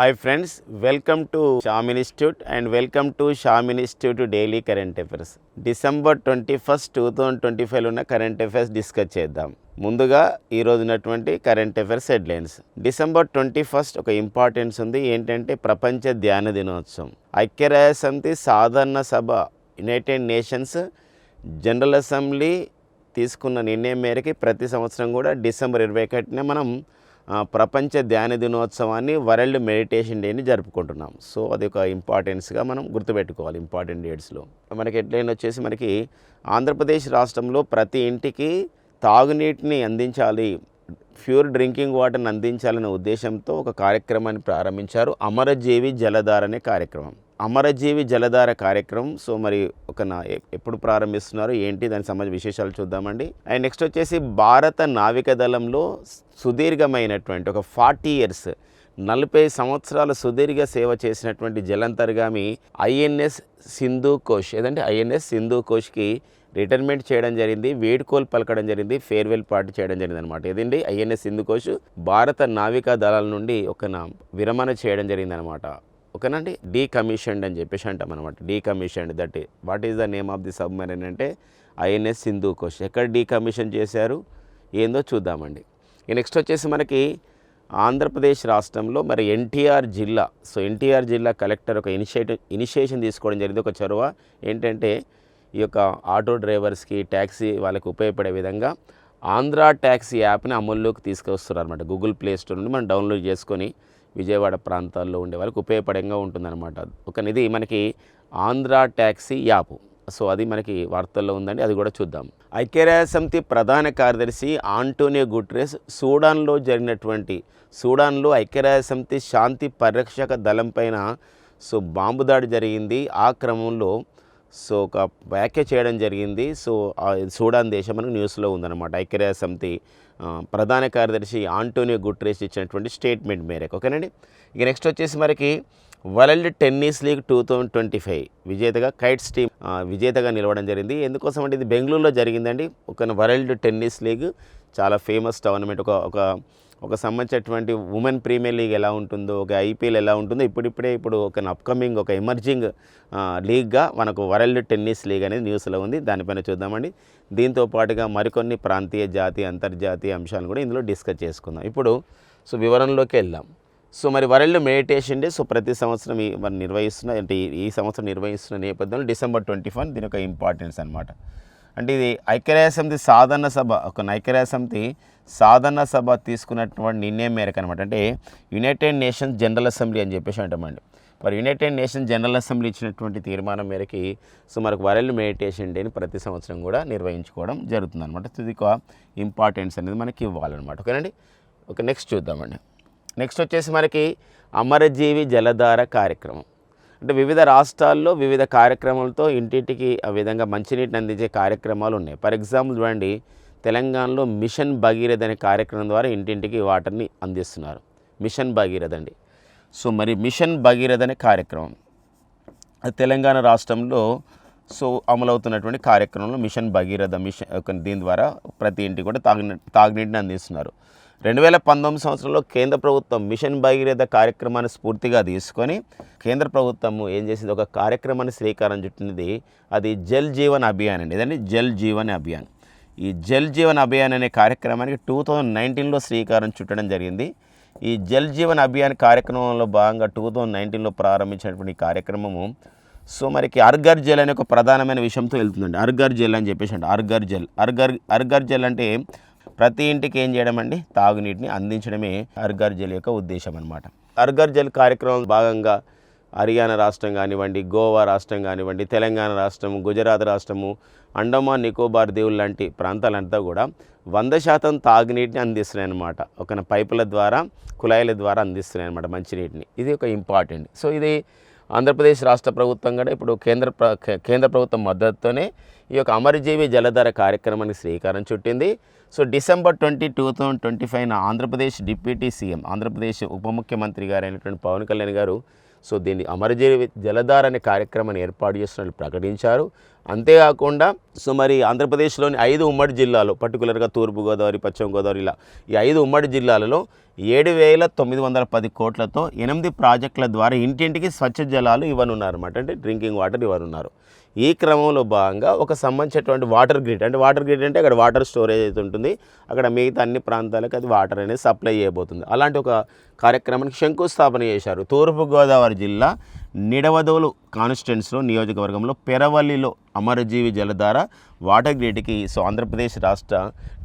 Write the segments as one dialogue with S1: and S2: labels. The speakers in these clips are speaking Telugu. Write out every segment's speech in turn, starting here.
S1: Hi friends welcome to Sham institute and welcome to Sham institute daily current affairs December twenty first two thousand twenty ఫైవ్లో ఉన్న కరెంట్ అఫైర్స్ డిస్కస్ చేద్దాం. ముందుగా ఈ రోజునటువంటి current affairs headlines December twenty first ఒక ఇంపార్టెన్స్ ఉంది. ఏంటంటే ప్రపంచ ధ్యాన దినోత్సవం. ఐక్యరాజ్య సమితి సాధారణ సభ యునైటెడ్ నేషన్స్ జనరల్ అసెంబ్లీ తీసుకున్న నిర్ణయం మేరకి ప్రతి సంవత్సరం కూడా డిసెంబర్ ఇరవై ఒకటిన మనం ప్రపంచ ధ్యాన దినోత్సవాన్ని వరల్డ్ మెడిటేషన్ డేని జరుపుకుంటున్నాం. సో అది ఒక ఇంపార్టెన్స్గా మనం గుర్తుపెట్టుకోవాలి ఇంపార్టెంట్ డేట్స్లో. మనకి ఎట్లయినా వచ్చేసి మనకి ఆంధ్రప్రదేశ్ రాష్ట్రంలో ప్రతి ఇంటికి తాగునీటిని అందించాలి ప్యూర్ డ్రింకింగ్ వాటర్ని అందించాలనే ఉద్దేశంతో ఒక కార్యక్రమాన్ని ప్రారంభించారు అమరజీవి జలధార అనే కార్యక్రమం. అమరజీవి జలధార కార్యక్రమం. సో మరి ఒక నా ఎప్పుడు ప్రారంభిస్తున్నారు? ఏంటి? దానికి సంబంధించిన విశేషాలు చూద్దామండి. అండ్ నెక్స్ట్ వచ్చేసి భారత నావిక దళంలో సుదీర్ఘమైనటువంటి ఒక ఫార్టీ ఇయర్స్ నలభై సంవత్సరాల సుదీర్ఘ సేవ చేసినటువంటి జలంతర్గామి ఐఎన్ఎస్ సింధు కోష్. ఏదంటే ఐఎన్ఎస్ సింధు కోష్కి రిటైర్మెంట్ చేయడం జరిగింది వేడుకోలు పలకడం జరిగింది ఫేర్వెల్ పార్టీ చేయడం జరిగింది అనమాట ఏదండి ఐఎన్ఎస్ సింధు కోష్ భారత నావికా దళాల నుండి ఒక విరమణ చేయడం జరిగింది అనమాట ఓకేనండి? డీకమిషన్డ్ అని చెప్పేసి అంటాం అనమాట decommissioned that what is the name of the submarine అంటే ఐఎన్ఎస్ సింధు కోష్ ఎక్కడ డీకమిషన్ చేశారు? ఏందో చూద్దామండి. ఈ నెక్స్ట్ వచ్చేసి మనకి ఆంధ్రప్రదేశ్ రాష్ట్రంలో మరి ఎన్టీఆర్ జిల్లా సో ఎన్టీఆర్ జిల్లా కలెక్టర్ ఒక ఇనిషియేటివ్ ఇనిషియేషన్ తీసుకోవడం జరిగింది. ఒక చొరవ ఏంటంటే ఈ యొక్క ఆటో డ్రైవర్స్కి ట్యాక్సీ వాళ్ళకి ఉపయోగపడే విధంగా ఆంధ్రా ట్యాక్సీ యాప్ని అమల్లోకి తీసుకొస్తున్నారు అనమాట గూగుల్ ప్లే స్టోర్ నుండి మనం డౌన్లోడ్ చేసుకొని విజయవాడ ప్రాంతాల్లో ఉండే వాళ్ళకి ఉపయోగపడంగా ఉంటుందన్నమాట. ఒక ఇది మనకి ఆంధ్రా ట్యాక్సీ యాప్. సో అది మనకి వార్తల్లో ఉందండి అది కూడా చూద్దాం. ఐక్యరాజ్య సమితి ప్రధాన కార్యదర్శి ఆంటోనియో గుట్రెస్ సూడాన్లో జరిగినటువంటి సూడాన్లో ఐక్యరాజ్య సమితి శాంతి పరిరక్షక దళం పైన సో బాంబు దాడి జరిగింది. ఆ క్రమంలో సో ఒక వ్యాఖ్య చేయడం జరిగింది. సో సూడాన్ దేశం మనకు న్యూస్లో ఉందన్నమాట ఐక్యరాజ్య సమితి ప్రధాన కార్యదర్శి ఆంటోనియో గుట్రేస్ ఇచ్చినటువంటి స్టేట్మెంట్ మేరకు ఓకేనండి? ఇక నెక్స్ట్ వచ్చేసి మనకి world tennis league two thousand twenty five విజేతగా కైట్స్ టీమ్ విజేతగా నిలవడం జరిగింది. ఎందుకోసం అంటే ఇది బెంగళూరులో జరిగిందండి. ఒక వరల్డ్ టెన్నిస్ లీగ్ చాలా ఫేమస్ టోర్నమెంట్ ఒక ఒక ఒక సంబంధించినటువంటి ఉమెన్ ప్రీమియర్ లీగ్ ఎలా ఉంటుందో ఒక ఐపీఎల్ ఎలా ఉంటుందో ఇప్పుడిప్పుడే ఇప్పుడు ఒక అప్కమింగ్ ఒక ఎమర్జింగ్ లీగ్గా మనకు వరల్డ్ టెన్నిస్ లీగ్ అనేది న్యూస్లో ఉంది. దానిపైన చూద్దామండి. దీంతో పాటుగా మరికొన్ని ప్రాంతీయ జాతీయ అంతర్జాతీయ అంశాలను కూడా ఇందులో డిస్కస్ చేసుకుందాం. ఇప్పుడు సో వివరంలోకి వెళ్దాం. సో మరి వరల్డ్ మెడిటేషన్ డే సో ప్రతి సంవత్సరం ఈ మరి నిర్వహిస్తున్న అంటే ఈ- సంవత్సరం నిర్వహిస్తున్న నేపథ్యంలో డిసెంబర్ ట్వంటీ ఫైవ్ దీని యొక్క ఇంపార్టెన్స్ అనమాట అంటే ఇది ఐక్యరాజ్య సమితి సాధారణ సభ ఒక ఐక్యరాజ్య సమితి సాధారణ సభ తీసుకున్నటువంటి నిర్ణయం మేరకు అనమాట అంటే యునైటెడ్ నేషన్స్ జనరల్ అసెంబ్లీ అని చెప్పేసి అంటామండి. మరి యునైటెడ్ నేషన్స్ జనరల్ అసెంబ్లీ ఇచ్చినటువంటి తీర్మానం మేరకి సుమారు వరల్డ్ మెడిటేషన్ డేని ప్రతి సంవత్సరం కూడా నిర్వహించుకోవడం జరుగుతుంది అనమాట తుదిక ఇంపార్టెన్స్ అనేది మనకి ఇవ్వాలన్నమాట. ఓకేనండి? ఓకే నెక్స్ట్ చూద్దామండి. నెక్స్ట్ వచ్చేసి మనకి అమరజీవి జలధార కార్యక్రమం. అంటే వివిధ రాష్ట్రాల్లో వివిధ కార్యక్రమాలతో ఇంటింటికి ఆ విధంగా మంచినీటిని అందించే కార్యక్రమాలు ఉన్నాయి. ఫర్ ఎగ్జాంపుల్ చూడండి తెలంగాణలో మిషన్ భగీరథ అనే కార్యక్రమం ద్వారా ఇంటింటికి వాటర్ని అందిస్తున్నారు. మిషన్ భగీరథ అండి. సో మరి మిషన్ భగీరథ అనే కార్యక్రమం. అది తెలంగాణ రాష్ట్రంలో సో అమలవుతున్నటువంటి కార్యక్రమంలో మిషన్ భగీరథ మిషన్ దీని ద్వారా ప్రతి ఇంటికి కూడా తాగి తాగునీటిని అందిస్తున్నారు. రెండు వేల పంతొమ్మిది సంవత్సరంలో కేంద్ర ప్రభుత్వం మిషన్ భగీరథ కార్యక్రమాన్ని స్ఫూర్తిగా తీసుకొని కేంద్ర ప్రభుత్వం ఏం చేసింది? ఒక కార్యక్రమాన్ని శ్రీకారం చుట్టినది అది జల్ జీవన్ అభియాన్ అండి. ఇదండి జల్ జీవన్ అభియాన్. ఈ జల్ జీవన్ అభియాన్ అనే కార్యక్రమానికి టూ థౌజండ్ నైన్టీన్లో శ్రీకారం చుట్టడం జరిగింది. ఈ జల్ జీవన్ అభియాన్ కార్యక్రమంలో భాగంగా టూ థౌజండ్ నైన్టీన్లో ప్రారంభించినటువంటి కార్యక్రమము సో మనకి అర్గర్ జెల్ అనే ఒక ప్రధానమైన విషయంతో వెళ్తుందండి. అర్గర్ జెల్ అని చెప్పేసి అంటే అర్గర్ జెల్. అర్గర్ అర్గర్ జెల్ అంటే ప్రతి ఇంటికి ఏం చేయడం అండి? తాగునీటిని అందించడమే అర్గర్ జెల్ యొక్క ఉద్దేశం అనమాట అర్గర్ జెల్ కార్యక్రమం భాగంగా హర్యానా రాష్ట్రం కానివ్వండి గోవా రాష్ట్రం కానివ్వండి తెలంగాణ రాష్ట్రము గుజరాత్ రాష్ట్రము అండమాన్ నికోబార్ దీవులు లాంటి ప్రాంతాలంతా కూడా వంద శాతం తాగునీటిని అందిస్తున్నాయి అన్నమాట ఒక పైపుల ద్వారా కుళాయిల ద్వారా అందిస్తున్నాయి అనమాట మంచినీటిని. ఇది ఒక ఇంపార్టెంట్. సో ఇది ఆంధ్రప్రదేశ్ రాష్ట్ర ప్రభుత్వం కూడా ఇప్పుడు కేంద్ర ప్ర- కేంద్ర ప్రభుత్వం మద్దతుతోనే ఈ యొక్క అమరజీవి జలధార కార్యక్రమానికి శ్రీకారం చుట్టింది. So December twenty two thousand twenty ఫైవ్న Andhra Pradesh deputy CM Andhra Pradesh ఉప ముఖ్యమంత్రి గారు అయినటువంటి పవన్ కళ్యాణ్ గారు సో దీన్ని అమరజీవి జలధార అనే కార్యక్రమాన్ని ఏర్పాటు చేస్తున్నట్లు ప్రకటించారు. అంతేకాకుండా సో మరి ఆంధ్రప్రదేశ్లోని ఐదు ఉమ్మడి జిల్లాలు పర్టికులర్గా తూర్పుగోదావరి పశ్చిమ గోదావరి ఇలా ఈ ఐదు ఉమ్మడి జిల్లాలలో ఏడు వేల తొమ్మిది వందల పది కోట్లతో ఎనిమిది ప్రాజెక్టుల ద్వారా ఇంటింటికి స్వచ్ఛ జలాలు ఇవ్వనున్నారన్నమాట. అంటే డ్రింకింగ్ వాటర్ ఇవ్వనున్నారు. ఈ క్రమంలో భాగంగా ఒక సంబంధించినటువంటి వాటర్ గ్రిడ్ అంటే వాటర్ గ్రిడ్ అంటే అక్కడ వాటర్ స్టోరేజ్ అయితే ఉంటుంది. అక్కడ మిగతా అన్ని ప్రాంతాలకు అది వాటర్ అనేది సప్లై చేయబోతుంది. అలాంటి ఒక కార్యక్రమానికి శంకుస్థాపన చేశారు. తూర్పుగోదావరి జిల్లా నిడవదోలు కాన్స్టిట్యున్సీలో నియోజకవర్గంలో పెరవల్లిలో అమరజీవి జలధార వాటర్ గ్రిడ్కి సో ఆంధ్రప్రదేశ్ రాష్ట్ర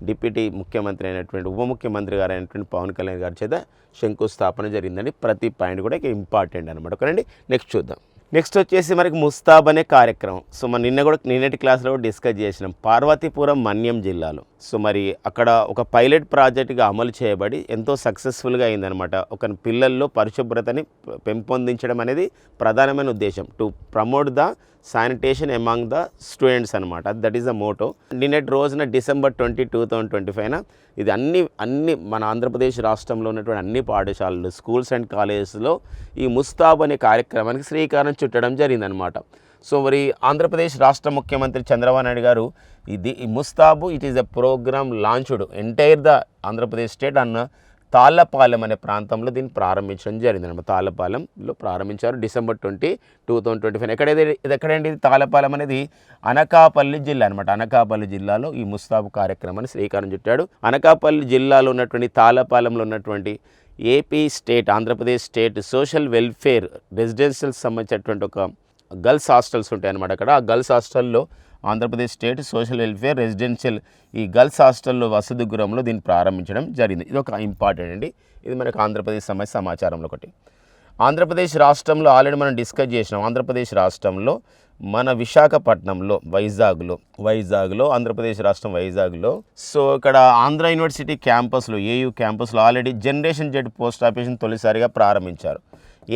S1: డిప్యూటీ ముఖ్యమంత్రి అయినటువంటి ఉప ముఖ్యమంత్రి గారు అయినటువంటి పవన్ కళ్యాణ్ గారి చేత శంకుస్థాపన జరిగిందండి. ప్రతి పాయింట్ కూడా ఇక ఇంపార్టెంట్ అనమాట ఒకరండి నెక్స్ట్ చూద్దాం. నెక్స్ట్ వచ్చేసి మనకి ముస్తాబ్ అనే కార్యక్రమం. సో మన నిన్న కూడా నిన్నటి క్లాస్లో కూడా డిస్కస్ చేసినాం. పార్వతీపురం మన్యం జిల్లాలో. సో మరి అక్కడ ఒక పైలట్ ప్రాజెక్ట్గా అమలు చేయబడి ఎంతో సక్సెస్ఫుల్గా అయిందనమాట ఒక పిల్లల్లో పరిశుభ్రతని పెంపొందించడం అనేది ప్రధానమైన ఉద్దేశం. To promote the sanitation among the students అనమాట దట్ ఈస్ ద మోటో నిన్నటి రోజున December twenty two thousand twenty ఫైవ్న ఇది అన్ని అన్ని మన ఆంధ్రప్రదేశ్ రాష్ట్రంలో ఉన్నటువంటి అన్ని పాఠశాలలు స్కూల్స్ అండ్ కాలేజెస్లో ఈ ముస్తాబ్ అనే కార్యక్రమానికి శ్రీకారం చుట్టడం జరిగిందనమాట సో మరి ఆంధ్రప్రదేశ్ రాష్ట్ర ముఖ్యమంత్రి చంద్రబాబు నాయుడు గారు ఇది ఈ ముస్తాబు it is a program launched entire the Andhra Pradesh state అన్న తాళ్ళపాలెం అనే ప్రాంతంలో దీన్ని ప్రారంభించడం జరిగింది. అనమాట తాళ్ళపాలెంలో ప్రారంభించారు December twenty two thousand twenty five. ఎక్కడైతే ఇది ఎక్కడండి తాళ్ళపాలెం అనేది అనకాపల్లి జిల్లా అనమాట అనకాపల్లి జిల్లాలో ఈ ముస్తాబు కార్యక్రమాన్ని శ్రీకారం చుట్టాడు. అనకాపల్లి జిల్లాలో ఉన్నటువంటి తాళ్ళపాలెంలో ఉన్నటువంటి AP state Andhra Pradesh state social welfare residential సంబంధించినటువంటి ఒక గర్ల్స్ హాస్టల్స్ ఉంటాయి అనమాట అక్కడ. ఆ గర్ల్స్ హాస్టల్లో Andhra Pradesh state social welfare residential ఈ గర్ల్స్ హాస్టల్లో వసతి గృహంలో దీన్ని ప్రారంభించడం జరిగింది. ఇది ఒక ఇంపార్టెంట్ అండి. ఇది మనకు ఆంధ్రప్రదేశ్ సమస్య సమాచారంలో ఒకటి. ఆంధ్రప్రదేశ్ రాష్ట్రంలో ఆల్రెడీ మనం డిస్కస్ చేసినాం. ఆంధ్రప్రదేశ్ రాష్ట్రంలో మన విశాఖపట్నంలో వైజాగ్లో వైజాగ్లో ఆంధ్రప్రదేశ్ రాష్ట్రం వైజాగ్లో. సో ఇక్కడ ఆంధ్ర యూనివర్సిటీ క్యాంపస్లో ఏయూ క్యాంపస్లో ఆల్రెడీ జనరేషన్ జెడ్ పోస్ట్ ఆఫీస్ని తొలిసారిగా ప్రారంభించారు.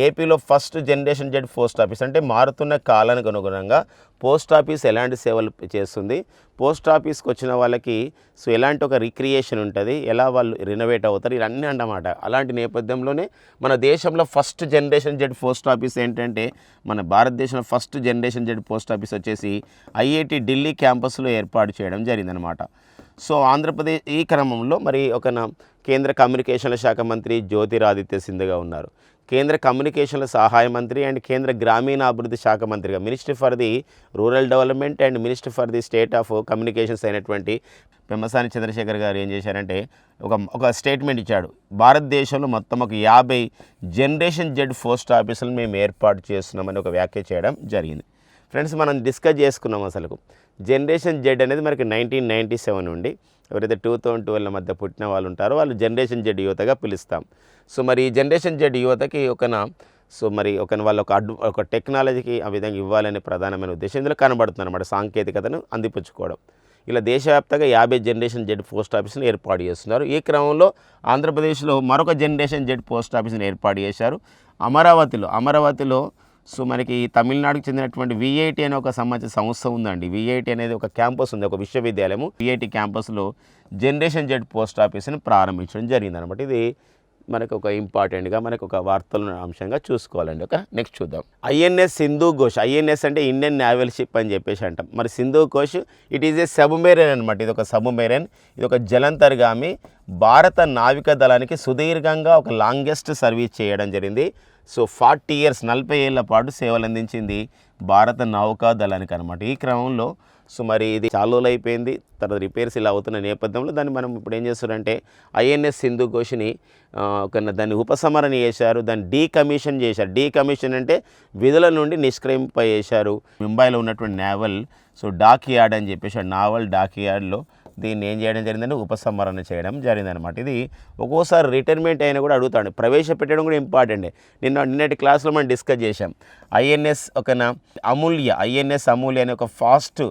S1: ఏపీలో first generation Z post office అంటే మారుతున్న కాలానికి అనుగుణంగా పోస్ట్ ఆఫీస్ ఎలాంటి సేవలు చేస్తుంది? పోస్ట్ ఆఫీస్కి వచ్చిన వాళ్ళకి సో ఎలాంటి ఒక రిక్రియేషన్ ఉంటుంది? ఎలా వాళ్ళు రినోవేట్ అవుతారు? ఇవన్నీ అన్నమాట. అలాంటి నేపథ్యంలోనే మన దేశంలో first generation Z post office ఏంటంటే మన భారతదేశంలో first generation Z post office వచ్చేసి ఐఐటి ఢిల్లీ క్యాంపస్లో ఏర్పాటు చేయడం జరిగిందనమాట సో ఆంధ్రప్రదేశ్ ఈ క్రమంలో మరి ఒక కేంద్ర కమ్యూనికేషన్ల శాఖ మంత్రి జ్యోతిరాదిత్య సింధుగా ఉన్నారు. కేంద్ర కమ్యూనికేషన్ల సహాయ మంత్రి అండ్ కేంద్ర గ్రామీణాభివృద్ధి శాఖ మంత్రిగా minister for the rural development and minister for the state of communications అయినటువంటి పెమ్మసాని చంద్రశేఖర్ గారు ఏం చేశారంటే ఒక ఒక స్టేట్మెంట్ ఇచ్చాడు. భారతదేశంలో మొత్తం ఒక యాభై జనరేషన్ జెడ్ పోస్ట్ ఆఫీసులను మేము ఏర్పాటు చేస్తున్నామని ఒక వ్యాఖ్య చేయడం జరిగింది. ఫ్రెండ్స్ మనం డిస్కస్ చేసుకున్నాం అసలు జనరేషన్ జెడ్ అనేది మనకి నైన్టీన్ నైంటీ సెవెన్ నుండి ఎవరైతే టూ థౌజండ్ ట్వెల్వ్ మధ్య పుట్టిన వాళ్ళు ఉంటారో వాళ్ళు జనరేషన్ జెడ్ యువతగా పిలుస్తాం. సో మరి ఈ జనరేషన్ జెడ్ యువతకి ఒకన సో మరి ఒక వాళ్ళ ఒక అడ్ ఒక టెక్నాలజీకి ఆ విధంగా ఇవ్వాలనే ప్రధానమైన ఉద్దేశం ఇందులో కనబడుతుంది అనమాట సాంకేతికతను అందిపుచ్చుకోవడం. ఇలా దేశవ్యాప్తంగా యాభై జనరేషన్ జెడ్ పోస్ట్ ఆఫీస్ని ఏర్పాటు చేస్తున్నారు. ఈ క్రమంలో ఆంధ్రప్రదేశ్లో మరొక జనరేషన్ జెడ్ పోస్ట్ ఆఫీస్ని ఏర్పాటు చేశారు. అమరావతిలో అమరావతిలో సో మనకి తమిళనాడుకు చెందినటువంటి విఐటి అనే ఒక సంబంధించిన సంస్థ ఉందండి. విఐటి అనేది ఒక క్యాంపస్ ఉంది ఒక విశ్వవిద్యాలయము. విఐటి క్యాంపస్లో జనరేషన్ జెడ్ పోస్ట్ ఆఫీస్ని ప్రారంభించడం జరిగింది అనమాట ఇది మనకు ఒక ఇంపార్టెంట్గా మనకు ఒక వార్తల అంశంగా చూసుకోవాలండి. ఒక నెక్స్ట్ చూద్దాం. ఐఎన్ఎస్ సింధు ఘోష్. ఐఎన్ఎస్ అంటే ఇండియన్ నావల్ షిప్ అని చెప్పేసి అంటాం. మరి Sindhu Ghosh it is a submarine అనమాట ఇది ఒక సబ్మెరైన్ ఇది ఒక జలంతర్గామి భారత నావికా దళానికి సుదీర్ఘంగా ఒక లాంగెస్ట్ సర్వీస్ చేయడం జరిగింది. సో ఫార్టీ ఇయర్స్ నలభై ఏళ్ళ పాటు సేవలు అందించింది భారత నౌకా దళానికి అనమాట ఈ క్రమంలో సో మరి ఇది చాలా అయిపోయింది తర్వాత రిపేర్స్ ఇలా అవుతున్న నేపథ్యంలో దాన్ని మనం ఇప్పుడు ఏం చేస్తారంటే ఐఎన్ఎస్ సింధు ఘోషిని ఒక దాన్ని ఉపసంహరణ చేశారు దాన్ని డీకమిషన్ చేశారు. డీకమిషన్ అంటే విధుల నుండి నిష్క్రమింప చేశారు ముంబైలో ఉన్నటువంటి నావల్ సో డాక్ యార్డ్ అని చెప్పేసి ఆ నావల్ డాక్ యార్డ్లో దీన్ని ఏం చేయడం జరిగిందంటే ఉపసంహరణ చేయడం జరిగిందనమాట ఇది ఒక్కోసారి రిటైర్మెంట్ అయినా కూడా అడుగుతాడు. ప్రవేశపెట్టడం కూడా ఇంపార్టెంట్. నిన్న నిన్నటి క్లాస్లో మనం డిస్కస్ చేశాం. ఐఎన్ఎస్ ఒక అమూల్య ఐఎన్ఎస్ అమూల్య అనే ఒక ఫాస్ట్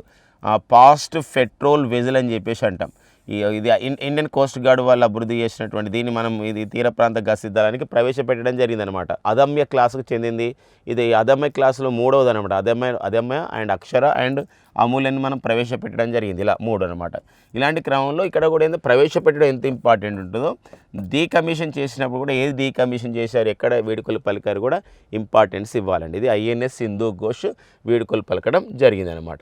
S1: పాస్ట్ పెట్రోల్ వెజిల్ అని చెప్పేసి అంటాం. ఈ ఇది ఇండియన్ కోస్ట్ గార్డ్ వాళ్ళు అభివృద్ధి చేసినటువంటి దీన్ని మనం ఇది తీర ప్రాంత గసిద్దానికి ప్రవేశపెట్టడం జరిగిందనమాట అదమ్య క్లాసుకు చెందింది. ఇది అదమ్య క్లాసులో మూడవది అనమాట అదమ్య అదమ్య అండ్ అక్షర అండ్ అమూల్యని మనం ప్రవేశపెట్టడం జరిగింది. ఇలా మూడు అనమాట ఇలాంటి క్రమంలో ఇక్కడ కూడా ఏందో ప్రవేశపెట్టడం ఎంత ఇంపార్టెంట్ ఉంటుందో డీకమిషన్ చేసినప్పుడు కూడా ఏది డీకమిషన్ చేశారు ఎక్కడ వేడుకలు పలికారు కూడా ఇంపార్టెన్స్ ఇవ్వాలండి. ఇది ఐఎన్ఎస్ సింధు ఘోష్ వేడుకలు పలకడం జరిగిందనమాట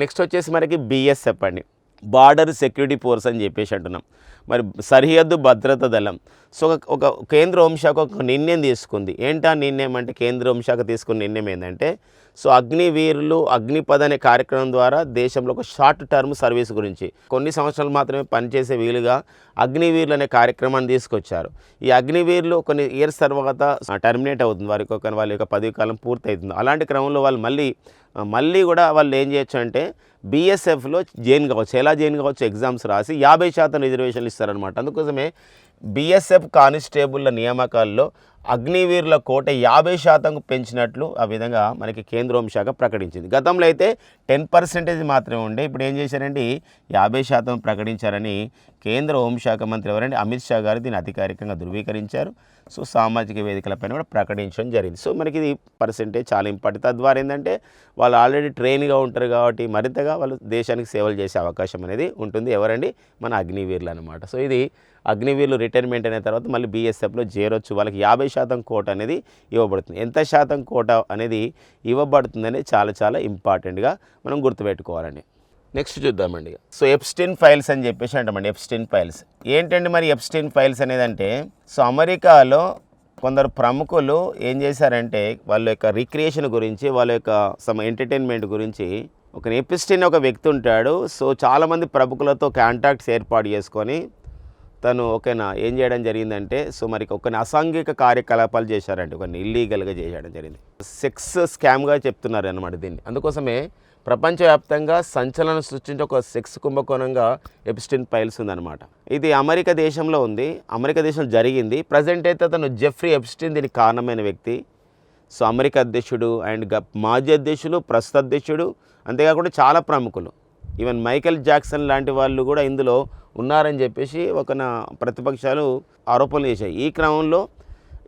S1: నెక్స్ట్ వచ్చేసి మనకి బిఎస్ఎఫ్ అండి బార్డర్ సెక్యూరిటీ ఫోర్స్ అని చెప్పేసి అంటున్నాం. మరి సరిహద్దు భద్రత దళం. సో ఒక- కేంద్ర హోంశాఖ ఒక నిర్ణయం తీసుకుంది. ఏంటా నిర్ణయం అంటే కేంద్ర హోంశాఖ తీసుకున్న నిర్ణయం ఏంటంటే సో అగ్నివీరులు అగ్నిపద అనే కార్యక్రమం ద్వారా దేశంలో ఒక షార్ట్ టర్మ్ సర్వీస్ గురించి కొన్ని సంవత్సరాలు మాత్రమే పనిచేసే వీలుగా అగ్నివీరులు అనే కార్యక్రమాన్ని తీసుకొచ్చారు. ఈ అగ్నివీరులు కొన్ని ఇయర్స్ తర్వాత టర్మినేట్ అవుతుంది. వారికి ఒక వాళ్ళ యొక్క పదవి కాలం పూర్తి అవుతుంది అలాంటి క్రమంలో వాళ్ళు మళ్ళీ మళ్ళీ కూడా వాళ్ళు ఏం చేయొచ్చు అంటే బీఎస్ఎఫ్లో జైన్ కావచ్చు ఎలా జైన్ కావచ్చు ఎగ్జామ్స్ రాసి యాభై శాతం రిజర్వేషన్లు ఇస్తారనమాట అందుకోసమే బీఎస్ఎఫ్ కానిస్టేబుల్ల నియామకాల్లో అగ్నివీరుల కోట యాభై శాతం పెంచినట్లు ఆ విధంగా మనకి కేంద్ర హోంశాఖ ప్రకటించింది. గతంలో అయితే టెన్ పర్సెంటేజ్ మాత్రమే ఉండే. ఇప్పుడు ఏం చేశారండి? యాభై శాతం ప్రకటించారని కేంద్ర హోంశాఖ మంత్రి ఎవరండి? అమిత్ షా గారు దీన్ని అధికారికంగా ధృవీకరించారు. సో సామాజిక వేదికలపైన కూడా ప్రకటించడం జరిగింది. సో మనకి ఇది పర్సెంటేజ్ చాలా ఇంపార్టెంట్. తద్వారా ఏంటంటే వాళ్ళు ఆల్రెడీ ట్రైన్గా ఉంటారు కాబట్టి మరింతగా వాళ్ళు దేశానికి సేవలు చేసే అవకాశం అనేది ఉంటుంది. ఎవరండి? మన అగ్నివీరులు అనమాట సో ఇది అగ్నివీరులు రిటైర్మెంట్ అయిన తర్వాత మళ్ళీ బీఎస్ఎఫ్లో చేరొచ్చు. వాళ్ళకి యాభై శాతం కోట అనేది ఇవ్వబడుతుంది. ఎంత శాతం కోట అనేది ఇవ్వబడుతుందని చాలా చాలా ఇంపార్టెంట్గా మనం గుర్తుపెట్టుకోవాలండి. నెక్స్ట్ చూద్దామండి. సో ఎప్స్టిన్ ఫైల్స్ అని చెప్పేసి అంటామండి. ఎప్స్టిన్ ఫైల్స్ ఏంటండి మరి ఎప్స్టిన్ ఫైల్స్ అనేది అంటే సో అమెరికాలో కొందరు ప్రముఖులు ఏం చేశారంటే వాళ్ళ యొక్క రిక్రియేషన్ గురించి వాళ్ళ యొక్క సమ ఎంటర్టైన్మెంట్ గురించి ఒక ఎపిస్టిన్ ఒక వ్యక్తి ఉంటాడు. సో చాలామంది ప్రముఖులతో కాంటాక్ట్స్ ఏర్పాటు చేసుకొని తను ఓకేనా ఏం చేయడం జరిగిందంటే సో మరి కొన్ని అసాంఘిక కార్యకలాపాలు చేశారంటే కొన్ని ఇల్లీగల్గా చేయడం జరిగింది. సెక్స్ స్కామ్గా చెప్తున్నారు అనమాట దీన్ని. అందుకోసమే ప్రపంచవ్యాప్తంగా సంచలనం సృష్టించే ఒక సెక్స్ కుంభకోణంగా ఎపిస్టిన్ పైల్స్ ఉందన్నమాట. ఇది అమెరికా దేశంలో ఉంది అమెరికా దేశంలో జరిగింది. ప్రజెంట్ అయితే అతను జెఫ్రీ ఎప్స్టిన్ దీనికి కారణమైన వ్యక్తి. సో అమెరికా అధ్యక్షుడు అండ్ మాజీ అధ్యక్షుడు ప్రస్తుత అధ్యక్షుడు అంతేకాకుండా చాలా ప్రముఖులు. ఈవెన్ మైకేల్ జాక్సన్ లాంటి వాళ్ళు కూడా ఇందులో ఉన్నారని చెప్పేసి ఒక నా ప్రతిపక్షాలు ఆరోపణలు చేశాయి. ఈ క్రమంలో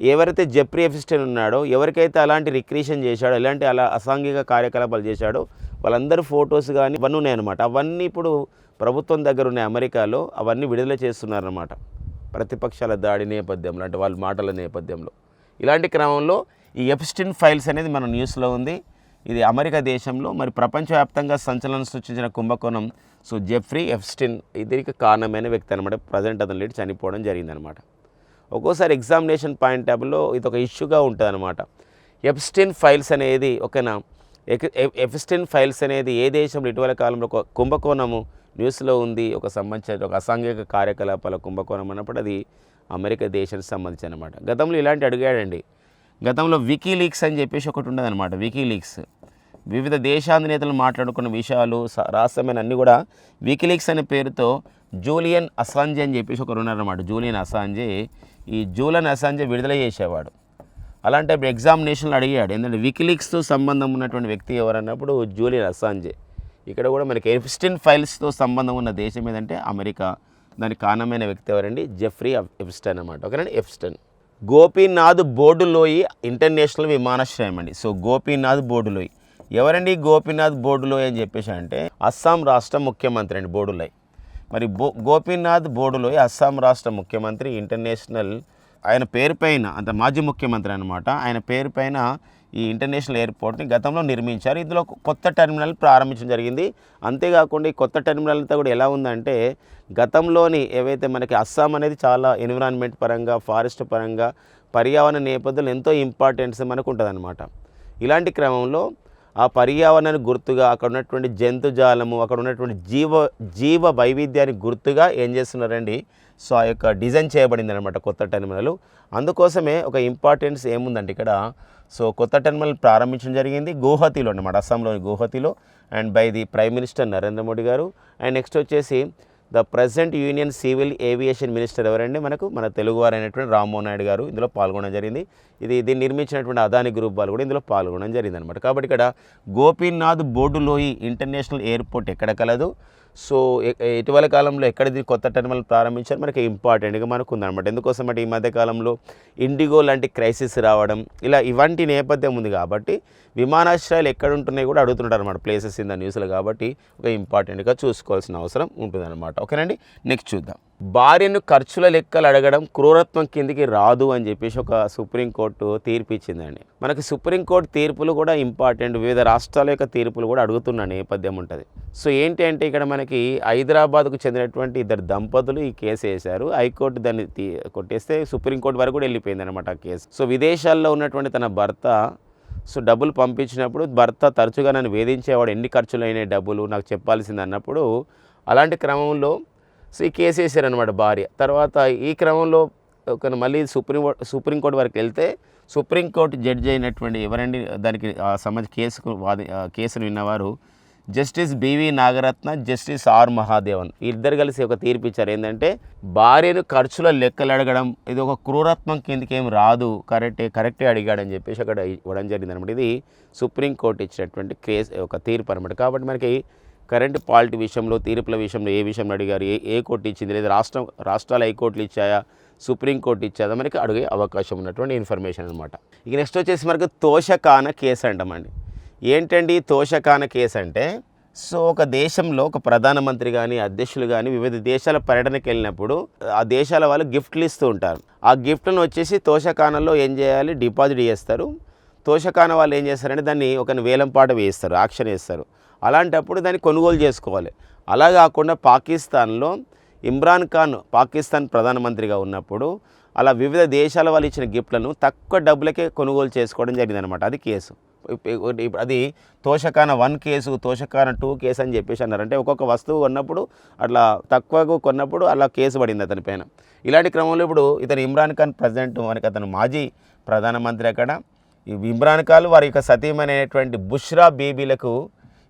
S1: ఎవరైతే జెప్రీ ఎఫిస్టన్ ఉన్నాడో ఎవరికైతే అలాంటి రిక్రియేషన్ చేశాడో ఇలాంటి అలా అసాంఘిక కార్యకలాపాలు చేశాడో వాళ్ళందరి ఫొటోస్ కానీ ఇవన్నీ ఉన్నాయన్నమాట. అవన్నీ ఇప్పుడు ప్రభుత్వం దగ్గర ఉన్న అమెరికాలో అవన్నీ విడుదల చేస్తున్నారన్నమాట. ప్రతిపక్షాల దాడి నేపథ్యంలో అంటే వాళ్ళ మాటల నేపథ్యంలో. ఇలాంటి క్రమంలో ఈ ఎఫిస్టిన్ ఫైల్స్ అనేది మన న్యూస్లో ఉంది. ఇది అమెరికా దేశంలో మరి ప్రపంచవ్యాప్తంగా సంచలనం సృష్టించిన కుంభకోణం. సో జెఫ్రీ ఎఫ్స్టిన్ ఇద్దరికి కారణమైన వ్యక్తి అనమాట ప్రజెంట్ అతను లేట్ చనిపోవడం జరిగిందనమాట ఒక్కోసారి ఎగ్జామినేషన్ పాయింట్ టేబుల్లో ఇది ఒక ఇష్యూగా ఉంటుంది అనమాట ఎఫ్స్టిన్ ఫైల్స్ అనేది ఒకనా ఎఫ్స్టిన్ ఫైల్స్ అనేది ఏ దేశంలో ఇటీవల కాలంలో ఒక కుంభకోణము న్యూస్లో ఉంది ఒక సంబంధించిన ఒక అసాంఘిక కార్యకలాపాల కుంభకోణం అన్నప్పుడు అది అమెరికా దేశానికి సంబంధించి అనమాట గతంలో ఇలాంటి అడిగాడండి. గతంలో వికీ లీక్స్ అని చెప్పేసి ఒకటి ఉండదన్నమాట వికీ లీక్స్ వివిధ దేశాధినేతలు మాట్లాడుకున్న విషయాలు స- రహస్యమైన అన్నీ కూడా వికిలీక్స్ అనే పేరుతో జూలియన్ అసాంజే అని చెప్పేసి ఒకరు ఉన్నారన్నమాట. జూలియన్ అసాంజే ఈ జూలన్ అసాంజే విడుదల చేసేవాడు. అలాంటి ఇప్పుడు ఎగ్జామినేషన్లో అడిగాడు. ఎందుకంటే వికిలీక్స్తో సంబంధం ఉన్నటువంటి వ్యక్తి ఎవరన్నప్పుడు జూలియన్ అసాంజే ఇక్కడ కూడా మనకి ఎఫ్స్టిన్ ఫైల్స్తో సంబంధం ఉన్న దేశం ఏదంటే అమెరికా. దానికి కారణమైన వ్యక్తి ఎవరండి? జెఫ్రీ ఎఫ్స్టన్ అన్నమాట. ఓకేనండి? ఎఫ్స్టన్. గోపీనాథ్ బోర్డులోయి ఇంటర్నేషనల్ విమానాశ్రయం అండి. సో గోపీనాథ్ బోర్డులోయి ఎవరండి గోపీనాథ్ బోర్డులోయ్ అని చెప్పేసి అంటే అస్సాం రాష్ట్ర ముఖ్యమంత్రి అండి బోర్డులోయ్ మరి బో గోపీనాథ్ బోర్డులోయ్ అస్సాం రాష్ట్ర ముఖ్యమంత్రి ఇంటర్నేషనల్ ఆయన పేరు పైన అంత మాజీ ముఖ్యమంత్రి అనమాట ఆయన పేరు పైన ఈ ఇంటర్నేషనల్ ఎయిర్పోర్ట్ని గతంలో నిర్మించారు. ఇందులో కొత్త టెర్మినల్ ప్రారంభించడం జరిగింది. అంతేకాకుండా ఈ కొత్త టెర్మినల్ అంతా కూడా ఎలా ఉందంటే గతంలోని ఏవైతే మనకి అస్సాం అనేది చాలా ఎన్విరాన్మెంట్ పరంగా ఫారెస్ట్ పరంగా పర్యావరణ నేపథ్యంలో ఎంతో ఇంపార్టెన్స్ మనకు ఉంటుందన్నమాట. ఇలాంటి క్రమంలో ఆ పర్యావరణానికి గుర్తుగా అక్కడ ఉన్నటువంటి జంతుజాలము అక్కడ ఉన్నటువంటి జీవ జీవ వైవిధ్యానికి గుర్తుగా ఏం చేస్తున్నారండి? సో ఆ యొక్క డిజైన్ చేయబడింది అనమాట కొత్త టెర్మినల్. అందుకోసమే ఒక ఇంపార్టెన్స్ ఏముందంటే ఇక్కడ సో కొత్త టెర్మినల్ ప్రారంభించడం జరిగింది గువహతిలో అనమాట అస్సాంలోని గువహతిలో and by the prime minister Narendra Modi garu. And next వచ్చేసి the present union civil aviation minister ఎవరండి మనకు? మన తెలుగువారు అయినటువంటి రామ్మోహన్ నాయుడు గారు. ఇందులో పాల్గొనడం జరిగింది. ఇది దీన్ని నిర్మించినటువంటి అదాని గ్రూప్ వాళ్ళు కూడా ఇందులో పాల్గొనడం జరిగింది అనమాట కాబట్టి ఇక్కడ గోపీనాథ్ బోర్డులోయి ఇంటర్నేషనల్ ఎయిర్పోర్ట్ ఎక్కడ కలదు? సో ఇటీవల కాలంలో ఎక్కడ కొత్త టెర్మినల్ ప్రారంభించారు? మనకి ఇంపార్టెంట్గా మనకు ఉందన్నమాట ఎందుకోసం అంటే ఈ మధ్య కాలంలో ఇండిగో లాంటి క్రైసిస్ రావడం ఇలా ఇవంటి నేపథ్యం ఉంది కాబట్టి విమానాశ్రయాలు ఎక్కడ ఉంటున్నాయి కూడా అడుగుతుంటారు అనమాట ప్లేసెస్ ఇన్ ద న్యూస్లో కాబట్టి ఒక ఇంపార్టెంట్గా చూసుకోవాల్సిన అవసరం ఉంటుందన్నమాట. ఓకేనండి? నెక్స్ట్ చూద్దాం. భార్యను ఖర్చుల లెక్కలు అడగడం క్రూరత్వం కిందికి రాదు అని చెప్పేసి ఒక సుప్రీంకోర్టు తీర్పు ఇచ్చిందండి మనకి సుప్రీంకోర్టు తీర్పులు కూడా ఇంపార్టెంట్. వివిధ రాష్ట్రాల యొక్క తీర్పులు కూడా అడుగుతున్న నేపథ్యం ఉంటుంది. సో ఏంటి అంటే ఇక్కడ మనకి హైదరాబాద్కు చెందినటువంటి ఇద్దరు దంపతులు ఈ కేసు వేశారు. హైకోర్టు దాన్ని తీ కొట్టేస్తే సుప్రీంకోర్టు వరకు కూడా వెళ్ళిపోయింది అనమాట ఆ కేసు. సో విదేశాల్లో ఉన్నటువంటి తన భర్త సో డబ్బులు పంపించినప్పుడు భర్త తరచుగా నన్ను వేధించేవాడు ఎన్ని ఖర్చులు అయినాయి డబ్బులు నాకు చెప్పాల్సింది అన్నప్పుడు అలాంటి క్రమంలో సో ఈ కేసు వేసారనమాట భార్య. తర్వాత ఈ క్రమంలో ఒక మళ్ళీ సుప్రీం సుప్రీంకోర్టు వరకు వెళ్తే సుప్రీంకోర్టు జడ్జి అయినటువంటి ఎవరండి దానికి సంబంధించి కేసుకు వాది కేసును విన్నవారు justice BV Nagarathna justice R Mahadevan. ఇద్దరు కలిసి ఒక తీర్పు ఇచ్చారు. ఏంటంటే భార్యను ఖర్చుల లెక్కలు అడగడం ఇది ఒక క్రూరత్వం కిందకి ఏం రాదు కరెక్టే కరెక్టే అడిగాడని చెప్పేసి అక్కడ ఇవ్వడం జరిగింది అనమాట ఇది సుప్రీంకోర్టు ఇచ్చినటువంటి కేసు ఒక తీర్పు అనమాట కాబట్టి మనకి కరెంట్ పాలిటీ విషయంలో తీర్పుల విషయంలో ఏ విషయంలో అడిగారు? ఏ ఏ కోర్టు ఇచ్చింది? లేదా రాష్ట్రం రాష్ట్రాల హైకోర్టులు ఇచ్చాయా? సుప్రీంకోర్టు ఇచ్చాదా మనకి అడిగే అవకాశం ఉన్నటువంటి ఇన్ఫర్మేషన్ అనమాట ఇక నెక్స్ట్ వచ్చేసి మనకు తోషకాన కేసు అంటామండి. ఏంటండి తోషకాన కేసు అంటే సో ఒక దేశంలో ఒక ప్రధానమంత్రి కానీ అధ్యక్షులు కానీ వివిధ దేశాల పర్యటనకి వెళ్ళినప్పుడు ఆ దేశాల వాళ్ళు గిఫ్ట్లు ఇస్తూ ఉంటారు. ఆ గిఫ్ట్లను వచ్చేసి తోషకానంలో ఏం చేయాలి? డిపాజిట్ చేస్తారు. తోషకాన వాళ్ళు ఏం చేస్తారంటే దాన్ని ఒక వేలంపాట వేయిస్తారు ఆక్షన్ వేస్తారు. అలాంటప్పుడు దాన్ని కొనుగోలు చేసుకోవాలి. అలా కాకుండా పాకిస్తాన్లో ఇమ్రాన్ ఖాన్ పాకిస్తాన్ ప్రధానమంత్రిగా ఉన్నప్పుడు అలా వివిధ దేశాల వాళ్ళు ఇచ్చిన గిఫ్ట్లను తక్కువ డబ్బులకే కొనుగోలు చేసుకోవడం జరిగిందనమాట అది కేసు. అది Toshakhana one case Toshakhana two case అని చెప్పేసి అన్నారు. అంటే ఒక్కొక్క వస్తువు కొన్నప్పుడు అట్లా తక్కువగా కొన్నప్పుడు అలా కేసు పడింది అతని పైన. ఇలాంటి క్రమంలో ఇప్పుడు ఇతను ఇమ్రాన్ ఖాన్ ప్రెసిడెంట్ మనకి అతను మాజీ ప్రధానమంత్రి అక్కడ. ఈ ఇమ్రాన్ ఖాన్ వారి యొక్క సతీమైనటువంటి బుష్రా బీబీలకు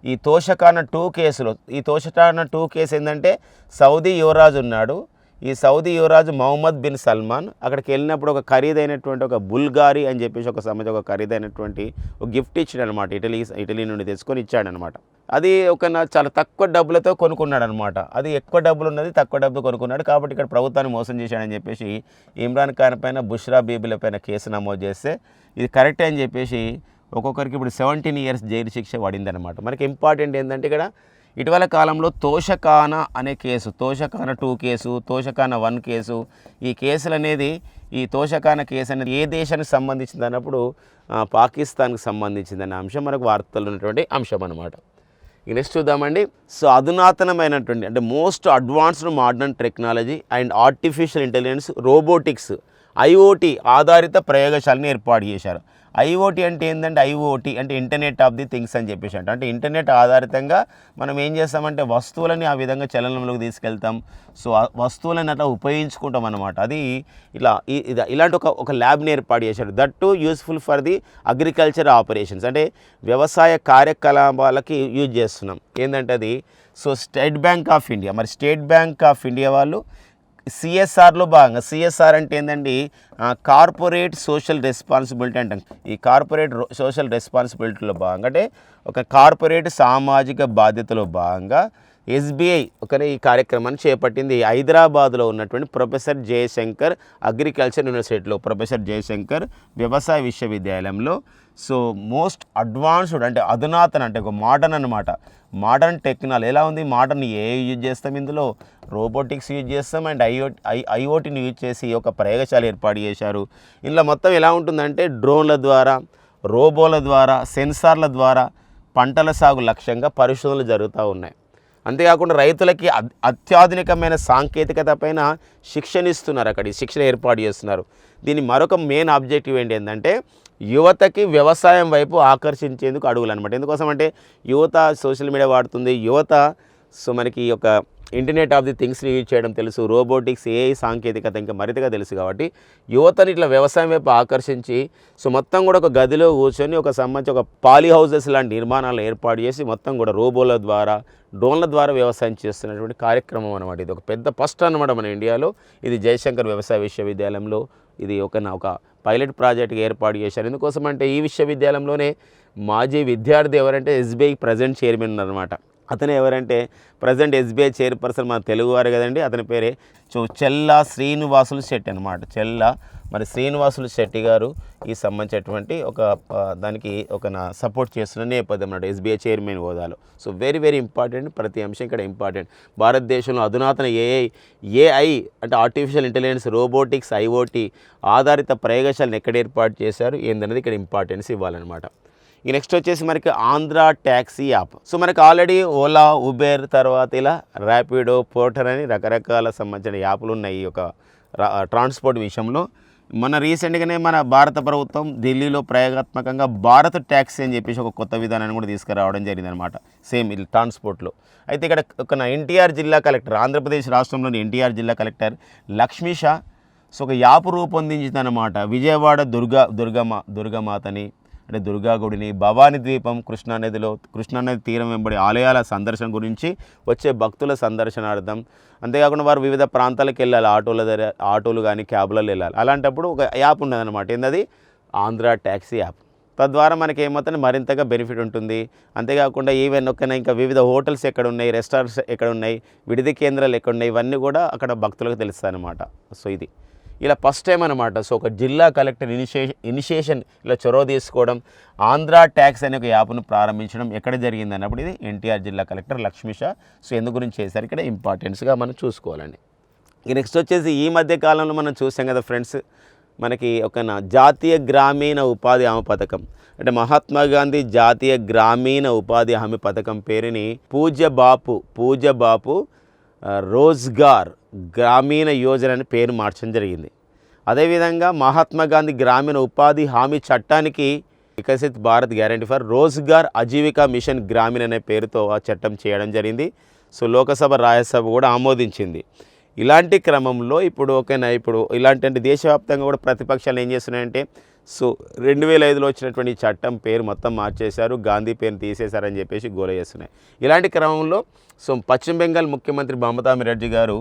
S1: ఈ తోషకాన టూ కేసులో ఈ తోషకాన టూ కేసు ఏంటంటే సౌదీ యువరాజు ఉన్నాడు. ఈ సౌదీ యువరాజు మహమ్మద్ బిన్ సల్మాన్ అక్కడికి వెళ్ళినప్పుడు ఒక ఖరీదైనటువంటి ఒక బుల్గారి అని చెప్పేసి ఒక సమస్య ఒక ఖరీదైనటువంటి ఒక గిఫ్ట్ ఇచ్చాడనమాట. ఇటలీ ఇటలీ నుండి తెచ్చుకొని ఇచ్చాడనమాట. అది ఒక నా- చాలా తక్కువ డబ్బులతో కొనుక్కున్నాడు అనమాట అది ఎక్కువ డబ్బులు ఉన్నది తక్కువ డబ్బులు కొనుక్కున్నాడు కాబట్టి ఇక్కడ ప్రభుత్వాన్ని మోసం చేశాడని చెప్పేసి ఇమ్రాన్ ఖాన్ పైన బుష్రా బీబీల పైన కేసు నమోదు చేస్తే ఇది కరెక్టే అని చెప్పేసి ఒక్కొక్కరికి ఇప్పుడు సెవెంటీన్ ఇయర్స్ జైలు శిక్ష పడిందనమాట మనకి ఇంపార్టెంట్ ఏంటంటే ఇక్కడ ఇటీవల కాలంలో తోషకాన అనే case Toshakhana two case Toshakhana one case ఈ కేసులు అనేది ఈ తోషకాన కేసు అనేది ఏ దేశానికి సంబంధించింది అన్నప్పుడు పాకిస్తాన్కి సంబంధించిందనే అంశం మనకు వార్తల్లో ఉన్నటువంటి అంశం అనమాట ఇక నెక్స్ట్ చూద్దామండి. సో అధునాతనమైనటువంటి అంటే most advanced modern technology and artificial intelligence robotics IoT ఆధారిత ప్రయోగశాలను ఏర్పాటు చేశారు. ఐఓటీ అంటే ఏంటంటే ఐఓటీ అంటే ఇంటర్నెట్ ఆఫ్ ది థింగ్స్ అని చెప్పేసి అంట. అంటే ఇంటర్నెట్ ఆధారితంగా మనం ఏం చేస్తామంటే వస్తువులని ఆ విధంగా చలనంలోకి తీసుకెళ్తాం. సో ఆ వస్తువులను అట్లా ఉపయోగించుకుంటాం అనమాట అది ఇలా ఇలాంటి ఒక ఒక ల్యాబ్ని ఏర్పాటు చేశారు. That to useful for the agriculture operations. అంటే వ్యవసాయ కార్యకలాపాలకి యూజ్ చేస్తున్నాం. ఏంటంటే అది so state bank of India. మరి స్టేట్ బ్యాంక్ ఆఫ్ ఇండియా వాళ్ళు సిఎస్ఆర్లో భాగంగా సిఎస్ఆర్ అంటే ఏంటండి కార్పొరేట్ సోషల్ రెస్పాన్సిబిలిటీ అంటాం. ఈ కార్పొరేట్ రో- సోషల్ రెస్పాన్సిబిలిటీలో భాగంగా అంటే ఒక కార్పొరేట్ సామాజిక బాధ్యతలో భాగంగా ఎస్బీఐ ఒకరి ఈ కార్యక్రమాన్ని చేపట్టింది. హైదరాబాద్లో ఉన్నటువంటి ప్రొఫెసర్ జయశంకర్ అగ్రికల్చర్ యూనివర్సిటీలో ప్రొఫెసర్ జయశంకర్ వ్యవసాయ విశ్వవిద్యాలయంలో. సో మోస్ట్ అడ్వాన్స్డ్ అంటే అధునాతన అంటే ఒక మోడర్న్ అనమాట మోడర్న్ టెక్నాలజీ ఎలా ఉంది? మోడర్న్ ఏ యూజ్ చేస్తాం ఇందులో? రోబోటిక్స్ యూజ్ చేస్తాం అండ్ ఐఓ ఐ ఐఓటీని యూజ్ చేసి ఒక ప్రయోగశాల ఏర్పాటు చేశారు. ఇందులో మొత్తం ఎలా ఉంటుందంటే డ్రోన్ల ద్వారా రోబోల ద్వారా సెన్సార్ల ద్వారా పంటల సాగు లక్ష్యంగా పరిశోధనలు జరుగుతూ ఉన్నాయి. అంతేకాకుండా రైతులకి అత్యాధునికమైన సాంకేతికత పైన శిక్షణ ఇస్తున్నారు అక్కడ శిక్షణ ఏర్పాటు చేస్తున్నారు. దీని మరొక మెయిన్ ఆబ్జెక్టివ్ ఏంటి ఏంటంటే యువతకి వ్యవసాయం వైపు ఆకర్షించేందుకు అడుగులు అనమాట ఎందుకోసం అంటే యువత సోషల్ మీడియా వాడుతుంది యువత సో మనకి ఈ యొక్క ఇంటర్నెట్ ఆఫ్ ది థింగ్స్ని యూజ్ చేయడం తెలుసు రోబోటిక్స్ ఏఐ సాంకేతికత ఇంకా మరింతగా తెలుసు కాబట్టి యువతని ఇట్లా వ్యవసాయం వైపు ఆకర్షించి సో మొత్తం కూడా ఒక గదిలో కూర్చొని ఒక సంబంధించి ఒక పాలీ హౌసెస్ లాంటి నిర్మాణాలు ఏర్పాటు చేసి మొత్తం కూడా రోబోల ద్వారా డ్రోన్ల ద్వారా వ్యవసాయం చేస్తున్నటువంటి కార్యక్రమం అనమాట ఇది ఒక పెద్ద ఫస్ట్ అనమాట మన ఇండియాలో. ఇది జయశంకర్ వ్యవసాయ విశ్వవిద్యాలయంలో ఇది ఒక నా- ఒక పైలట్ ప్రాజెక్ట్గా ఏర్పాటు చేశారు. ఎందుకోసం అంటే ఈ విశ్వవిద్యాలయంలోనే మాజీ విద్యార్థి ఎవరంటే ఎస్బీఐ ప్రజెంట్ చైర్మన్ అనమాట అతను ఎవరంటే ప్రజెంట్ ఎస్బీఐ చైర్పర్సన్ మన తెలుగువారు కదండి. అతని పేరే చో చెల్లా శ్రీనివాసులు శెట్టి అనమాట చెల్లా మరి శ్రీనివాసులు శెట్టి గారు ఈ సంబంధించినటువంటి ఒక దానికి ఒక నా సపోర్ట్ చేస్తున్న నేపథ్యం అన్నమాట. ఎస్బీఐ చైర్మన్ హోదాలో. So very very important. ప్రతి అంశం ఇక్కడ ఇంపార్టెంట్. భారతదేశంలో అధునాతన ఏఐ ఏఐ అంటే ఆర్టిఫిషియల్ ఇంటెలిజెన్స్ రోబోటిక్స్ ఐఓటీ ఆధారిత ప్రయోగశాలను ఎక్కడ ఏర్పాటు చేశారు ఏందనేది ఇక్కడ ఇంపార్టెన్స్ ఇవ్వాలన్నమాట. ఇక నెక్స్ట్ వచ్చేసి మనకి ఆంధ్ర ట్యాక్సీ యాప్. సో మనకి ఆల్రెడీ ఓలా ఉబేర్ తర్వాత ఇలా ర్యాపిడో పోర్టర్ అని రకరకాల సంబంధించిన యాప్లు ఉన్నాయి ఈ యొక్క ట్రాన్స్పోర్ట్ విషయంలో. మన రీసెంట్గానే మన భారత ప్రభుత్వం ఢిల్లీలో ప్రయోగాత్మకంగా భారత్ ట్యాక్సీ అని చెప్పేసి ఒక కొత్త విధానాన్ని కూడా తీసుకురావడం జరిగిందనమాట సేమ్ ఇది ట్రాన్స్పోర్ట్లో. అయితే ఇక్కడ ఒక ఎన్టీఆర్ జిల్లా కలెక్టర్ ఆంధ్రప్రదేశ్ రాష్ట్రంలోని ఎన్టీఆర్ జిల్లా కలెక్టర్ లక్ష్మీ షా సో ఒక యాప్ రూపొందించిందనమాట విజయవాడ దుర్గా దుర్గమ్మ దుర్గమాతని. అంటే దుర్గా గుడిని భవానీ ద్వీపం కృష్ణానదిలో కృష్ణానది తీరం వెంబడి ఆలయాల సందర్శన గురించి వచ్చే భక్తుల సందర్శనార్థం. అంతేకాకుండా వారు వివిధ ప్రాంతాలకు వెళ్ళాలి ఆటోల దగ్గర ఆటోలు కానీ క్యాబ్లలో వెళ్ళాలి. అలాంటప్పుడు ఒక యాప్ ఉన్నదన్నమాట. ఏంటది ఆంధ్ర ట్యాక్సీ యాప్. తద్వారా మనకి ఏమవుతుంది? మరింతగా బెనిఫిట్ ఉంటుంది. అంతేకాకుండా ఈవెన్ ఒక్కన ఇంకా వివిధ హోటల్స్ ఎక్కడ ఉన్నాయి రెస్టారెంట్స్ ఎక్కడ ఉన్నాయి విడిది కేంద్రాలు ఎక్కడ ఉన్నాయి ఇవన్నీ కూడా అక్కడ భక్తులకు తెలుస్తాయి అన్నమాట సో ఇది. ఇలా ఫస్ట్ టైం అనమాట సో ఒక జిల్లా కలెక్టర్ ఇనిషియేషన్ ఇనిషియేషన్ ఇలా చొరవ తీసుకోవడం ఆంధ్ర ట్యాక్స్ అనే ఒక యాప్ను ప్రారంభించడం ఎక్కడ జరిగింది అన్నప్పుడు ఇది ఎన్టీఆర్ జిల్లా కలెక్టర్ లక్ష్మీషా. సో ఎందు గురించి చేశారు ఇక్కడ ఇంపార్టెన్స్గా మనం చూసుకోవాలండి. నెక్స్ట్ వచ్చేసి ఈ మధ్య కాలంలో మనం చూసాం కదా ఫ్రెండ్స్ మనకి ఒక నా జాతీయ గ్రామీణ ఉపాధి హామీ పథకం. అంటే మహాత్మా గాంధీ జాతీయ గ్రామీణ ఉపాధి హామీ పథకం పేరుని పూజ్య బాపు పూజ్య బాపు రోజ్గార్ గ్రామీణ యోజన అని పేరు మార్చడం జరిగింది. అదేవిధంగా మహాత్మా గాంధీ గ్రామీణ ఉపాధి హామీ చట్టానికి Viksit Bharat guarantee for Rozgar Ajeevika mission Gramin అనే పేరుతో ఆ చట్టం చేయడం జరిగింది. సో లోకసభ రాజ్యసభ కూడా ఆమోదించింది. ఇలాంటి క్రమంలో ఇప్పుడు ఓకేనా ఇప్పుడు ఇలాంటి అంటే దేశవ్యాప్తంగా కూడా ప్రతిపక్షాలు ఏం చేస్తున్నాయంటే సో రెండు వేల ఐదులో వచ్చినటువంటి చట్టం పేరు మొత్తం మార్చేశారు గాంధీ పేరు తీసేశారని చెప్పేసి గోల చేస్తున్నాయి. ఇలాంటి క్రమంలో సో పశ్చిమ బెంగాల్ ముఖ్యమంత్రి మమతా బెనర్జీ గారు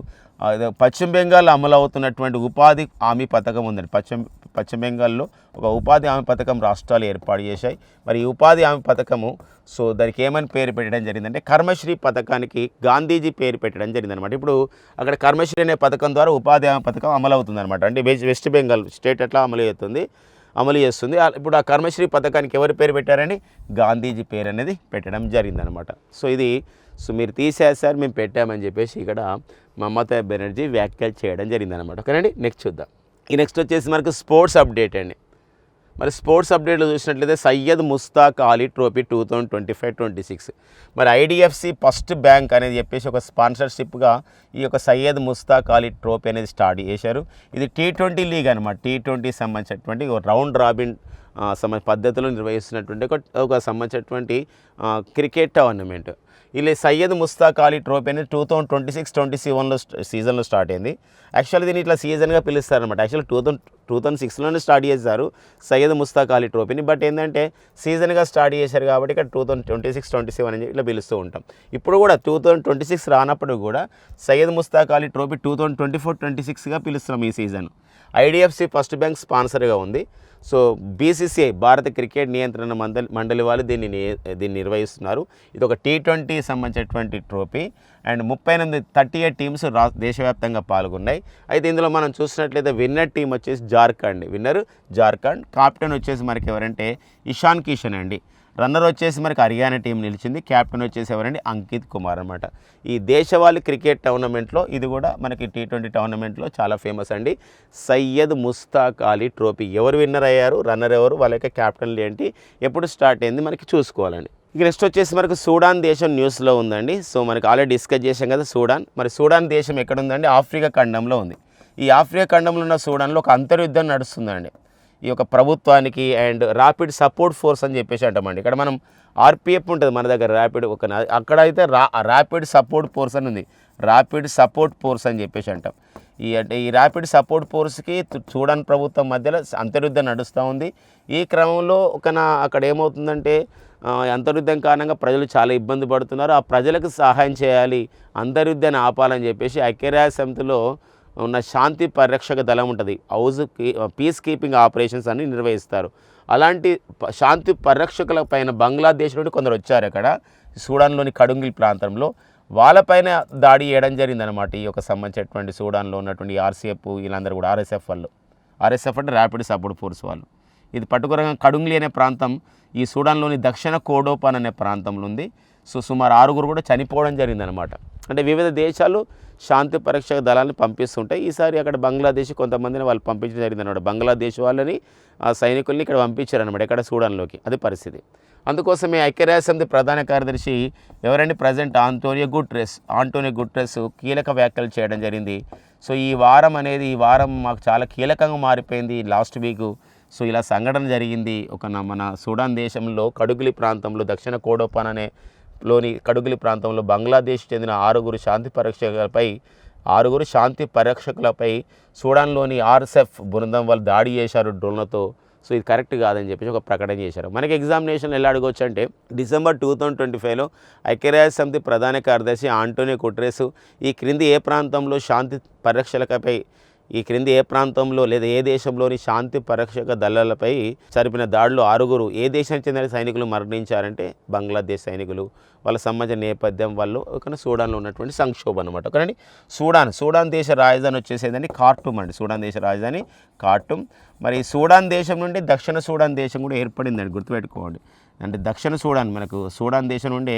S1: పశ్చిమ బెంగాల్ అమలు అవుతున్నటువంటి ఉపాధి హామీ పథకం ఉందండి. పశ్చిమ పశ్చిమ బెంగాల్లో ఒక ఉపాధి హామీ పథకం రాష్ట్రాలు ఏర్పాటు చేశాయి. మరి ఈ ఉపాధి హామీ పథకము సో దానికి ఏమని పేరు పెట్టడం జరిగిందంటే కర్మశ్రీ పథకానికి గాంధీజీ పేరు పెట్టడం జరిగిందనమాట ఇప్పుడు అక్కడ కర్మశ్రీ అనే పథకం ద్వారా ఉపాధి హామీ పథకం అమలు అవుతుందన్నమాట అంటే వెస్ట్ బెంగాల్ స్టేట్ ఎట్లా అమలు అవుతుంది అమలు చేస్తుంది. ఇప్పుడు ఆ కర్మశ్రీ పథకానికి ఎవరు పేరు పెట్టారని గాంధీజీ పేరు అనేది పెట్టడం జరిగిందనమాట సో ఇది సో మీరు తీసేసారు మేము పెట్టామని చెప్పేసి ఇక్కడ మమతా బెనర్జీ వ్యాఖ్యలు చేయడం జరిగిందనమాట ఓకేనండి? నెక్స్ట్ చూద్దాం. ఈ నెక్స్ట్ వచ్చేసి మనకు స్పోర్ట్స్ అప్డేట్ అండి. మరి స్పోర్ట్స్ అప్డేట్లో చూసినట్లయితే Syed Mushtaq Ali trophy two thousand twenty five twenty six. మరి ఐడిఎఫ్సి ఫస్ట్ బ్యాంక్ అనేది చెప్పేసి ఒక స్పాన్సర్షిప్గా ఈ యొక్క సయ్యద్ ముస్తాక్ అలీ ట్రోఫీ అనేది స్టార్ట్ చేశారు. ఇది టీ ట్వంటీ లీగ్ అనమాట టీ ట్వంటీ సంబంధించినటువంటి ఒక రౌండ్ రాబిన్ సంబంధ పద్ధతిలో నిర్వహిస్తున్నటువంటి ఒక సంబంధించినటువంటి క్రికెట్ టోర్నమెంట్. ఇలా సయ్యద్ ముస్తాక్ అలీ ట్రోఫీ అనేది two thousand twenty six twenty సెవెన్లో సీజన్లో స్టార్ట్ అయింది. యాక్చువల్లీ దీన్ని ఇట్లా సీజన్గా పిలుస్తారనమాట actually two thousand two thousand సిక్స్లోనే start చేశారు సయ్యద్ ముస్తాక్ అలీ ట్రోఫీని. బట్ ఏంటంటే సీజన్గా స్టార్ట్ చేశారు కాబట్టి ఇక్కడ two thousand twenty six twenty seven అని ఇట్లా పిలుస్తూ ఉంటాం. ఇప్పుడు కూడా టూ థౌసండ్ ట్వంటీ సిక్స్ రానప్పుడు కూడా Syed Mushtaq Ali trophy two thousand twenty four twenty సిక్స్గా పిలుస్తున్నాం ఈ సీజన్ ఐడిఎఫ్సి ఫస్ట్ బ్యాంక్ స్పాన్సర్గా ఉంది. సో బీసీసీఐ భారత క్రికెట్ నియంత్రణ మండలి మండలి వాళ్ళు దీన్ని దీన్ని నిర్వహిస్తున్నారు. ఇది ఒక టీ ట్వంటీ సంబంధించినటువంటి ట్రోఫీ. అండ్ ముప్పై ఎనిమిది థర్టీ ఎయిట్ టీమ్స్ రా దేశవ్యాప్తంగా పాల్గొన్నాయి. అయితే ఇందులో మనం చూసినట్లయితే విన్నర్ టీం వచ్చేసి జార్ఖండ్. విన్నర్ జార్ఖండ్. కాప్టెన్ వచ్చేసి మనకి ఎవరంటే ఇషాన్ కిషన్ అండి. రన్నర్ వచ్చేసి మనకి హర్యానా టీం నిలిచింది. క్యాప్టెన్ వచ్చేసి ఎవరండి? అంకిత్ కుమార్ అనమాట ఈ దేశవాళీ క్రికెట్ టోర్నమెంట్లో ఇది కూడా మనకి టీ ట్వంటీ టోర్నమెంట్లో చాలా ఫేమస్ అండి. సయ్యద్ ముస్తాక్ అలీ ట్రోఫీ. ఎవరు విన్నర్ అయ్యారు? రన్నర్ ఎవరు? వాళ్ళ యొక్క క్యాప్టెన్లు ఏంటి? ఎప్పుడు స్టార్ట్ అయింది? మనకి చూసుకోవాలండి. ఇక నెక్స్ట్ వచ్చేసి మనకు సూడాన్ దేశం న్యూస్లో ఉందండి. సో మనకి ఆల్రెడీ డిస్కస్ చేసాం కదా సూడాన్. మరి సూడాన్ దేశం ఎక్కడ ఉందండి ఆఫ్రికా ఖండంలో ఉంది. ఈ ఆఫ్రికా ఖండంలో ఉన్న సూడాన్లో ఒక అంతర్యుద్ధం నడుస్తుందండి. ఈ యొక్క ప్రభుత్వానికి అండ్ ర్యాపిడ్ సపోర్ట్ ఫోర్స్ అని చెప్పేసి అంటామండి. ఇక్కడ మనం ఆర్పిఎఫ్ ఉంటుంది మన దగ్గర ర్యాపిడ్ ఒక అక్కడ అయితే రా ర్యాపిడ్ సపోర్ట్ ఫోర్స్ అని ఉంది. ర్యాపిడ్ సపోర్ట్ ఫోర్స్ అని చెప్పేసి అంటాం. ఈ అంటే ఈ ర్యాపిడ్ సపోర్ట్ ఫోర్స్కి చూడని ప్రభుత్వం మధ్యలో అంతర్యుద్ధం నడుస్తూ ఉంది. ఈ క్రమంలో ఒక నా అక్కడ ఏమవుతుందంటే అంతర్యుద్ధం కారణంగా ప్రజలు చాలా ఇబ్బంది పడుతున్నారు. ఆ ప్రజలకు సహాయం చేయాలి అంతర్యుద్ధాన్ని ఆపాలని చెప్పేసి ఐక్యరాజ్య సమితిలో ఉన్న శాంతి పరిరక్షక దళం ఉంటుంది. హౌజ్ పీస్ కీపింగ్ ఆపరేషన్స్ అని నిర్వహిస్తారు. అలాంటి శాంతి పరిరక్షకుల పైన బంగ్లాదేశ్ నుండి కొందరు వచ్చారు అక్కడ సూడాన్లోని కడుంగిల్ ప్రాంతంలో. వాళ్ళపైన దాడి చేయడం జరిగిందనమాట ఈ యొక్క సంబంధించినటువంటి సూడాన్లో ఉన్నటువంటి ఆర్సీఎఫ్ వీళ్ళందరూ కూడా ఆర్ఎస్ఎఫ్ వాళ్ళు. ఆర్ఎస్ఎఫ్ అంటే ర్యాపిడ్ సపోర్ట్ ఫోర్స్ వాళ్ళు. ఇది పట్టుకురంగా కడుంగ్లీ అనే ప్రాంతం ఈ సూడాన్లోని దక్షిణ కోడోపాన్ అనే ప్రాంతంలో ఉంది. సో సుమారు ఆరుగురు కూడా చనిపోవడం జరిగిందనమాట అంటే వివిధ దేశాలు శాంతి పరీక్షక దళాలను పంపిస్తుంటాయి. ఈసారి అక్కడ బంగ్లాదేశ్ కొంతమందిని వాళ్ళు పంపించడం జరిగిందనమాట బంగ్లాదేశ్ వాళ్ళని ఆ సైనికుల్ని ఇక్కడ పంపించారనమాట ఇక్కడ సూడాన్లోకి. అది పరిస్థితి. అందుకోసమే ఐక్యరాజ్యసమితి ప్రధాన కార్యదర్శి ఎవరండి? Present Antonio Guterres. Antonio Guterres కీలక వ్యాఖ్యలు చేయడం జరిగింది. సో ఈ వారం అనేది ఈ వారం మాకు చాలా కీలకంగా మారిపోయింది లాస్ట్ వీక్. సో ఇలా సంఘటన జరిగింది. ఒక మన సూడాన్ దేశంలో కడుగులి ప్రాంతంలో దక్షిణ కోడోపాన్ అనే లోని కడుగులి ప్రాంతంలో బంగ్లాదేశ్ చెందిన ఆరుగురు శాంతి పరీక్షకులపై ఆరుగురు శాంతి పరీక్షకులపై సూడాన్లోని ఆర్ఎస్ఎఫ్ బృందం వాళ్ళు దాడి చేశారు డ్రోన్లతో. సో ఇది కరెక్ట్ కాదని చెప్పేసి ఒక ప్రకటన చేశారు. మనకి ఎగ్జామినేషన్ ఎలా అడగవచ్చు అంటే డిసెంబర్ టూ థౌజండ్ ట్వంటీ ఫైవ్లో ఐక్యరాజ్య సమితి ప్రధాన కార్యదర్శి ఆంటోనియో కుట్రేసు ఈ క్రింది ఏ ప్రాంతంలో శాంతి పరిరక్షలకపై ఈ క్రింది ఏ ప్రాంతంలో లేదా ఏ దేశంలోని శాంతి పరిరక్షక దళాలపై జరిపిన దాడులు ఆరుగురు ఏ దేశానికి చెందిన సైనికులు మరణించారంటే బంగ్లాదేశ్ సైనికులు వాళ్ళ సంబంధించిన నేపథ్యం వాళ్ళు ఒక సూడాన్లో ఉన్నటువంటి సంక్షోభం అనమాట ఒకరండి సూడాన్ సూడాన్ దేశ రాజధాని వచ్చేసేదండి కార్టూమ్ అండి సూడాన్ దేశ రాజధాని కార్టూమ్ మరి సూడాన్ దేశం నుండి దక్షిణ సూడాన్ దేశం కూడా ఏర్పడిందండి గుర్తుపెట్టుకోండి. అంటే దక్షిణ సూడాన్ మనకు సూడాన్ దేశం నుండి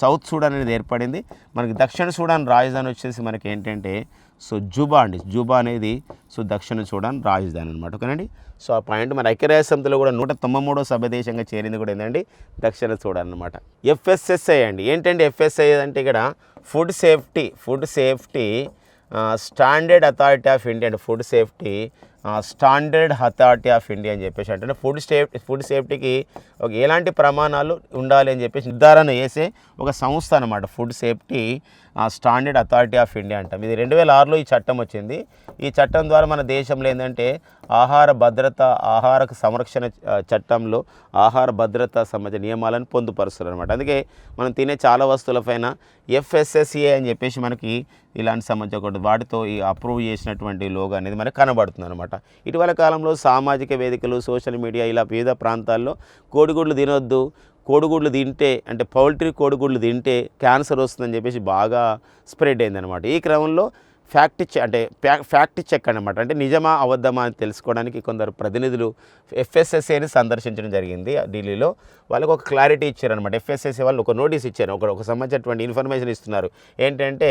S1: సౌత్ సూడాన్ అనేది ఏర్పడింది. మనకి దక్షిణ సూడాన్ రాజధాని వచ్చేసి మనకి ఏంటంటే సో జూబా అండి. జూబా అనేది సో దక్షిణ సూడాన్ రాజధాని అనమాట ఓకేనండి? సో ఆ పాయింట్ మన ఐక్యరాజ్య సమితిలో కూడా నూట తొంభై మూడో సభ్య దేశంగా చేరింది కూడా ఏంటండి దక్షిణ సూడాన్ అనమాట ఎఫ్ఎస్ఎస్ఐ అండి. ఏంటంటే ఎఫ్ఎస్ఐ అంటే ఇక్కడ food safety food safety standard authority of India అంటే food safety standard authority of India అని చెప్పేసి అంటే ఫుడ్ సేఫ్టీ ఫుడ్ సేఫ్టీకి ఒక ఎలాంటి ప్రమాణాలు ఉండాలి అని చెప్పేసి నిర్ధారణ చేసే ఒక సంస్థ అనమాట food safety. Standard authority of India అంటాం. ఇది రెండు వేల ఆరులో ఈ చట్టం వచ్చింది. ఈ చట్టం ద్వారా మన దేశంలో ఏంటంటే ఆహార భద్రత ఆహార సంరక్షణ చట్టంలో ఆహార భద్రత సంబంధించిన నియమాలను పొందుపరుస్తారు అనమాట అందుకే మనం తినే చాలా వస్తువులపైన ఎఫ్ఎస్ఎస్ఏ అని చెప్పేసి మనకి ఇలాంటి సంబంధించిన ఒకటి వాటితో ఈ అప్రూవ్ చేసినటువంటి లోగో అనేది మనకు కనబడుతుంది అనమాట ఇటీవల కాలంలో సామాజిక వేదికలు సోషల్ మీడియా ఇలా వివిధ ప్రాంతాల్లో కోడిగుడ్లు తినొద్దు కోడిగుడ్లు తింటే అంటే పౌల్ట్రీ కోడిగుడ్లు తింటే క్యాన్సర్ వస్తుందని చెప్పేసి బాగా స్ప్రెడ్ అయిందనమాట ఈ క్రమంలో ఫ్యాక్ట్ చెక్ అంటే ఫ్యాక్ట్ చెక్ అనమాట అంటే నిజమా అబద్ధమా అని తెలుసుకోవడానికి కొందరు ప్రతినిధులు ఎఫ్ఎస్ఎస్ఏని సందర్శించడం జరిగింది ఢిల్లీలో. వాళ్ళకు ఒక క్లారిటీ ఇచ్చారనమాట ఎఫ్ఎస్ఎస్ఏ వాళ్ళు ఒక నోటీస్ ఇచ్చారు. ఒక ఒక సంబంధించినటువంటి ఇన్ఫర్మేషన్ ఇస్తున్నారు. ఏంటంటే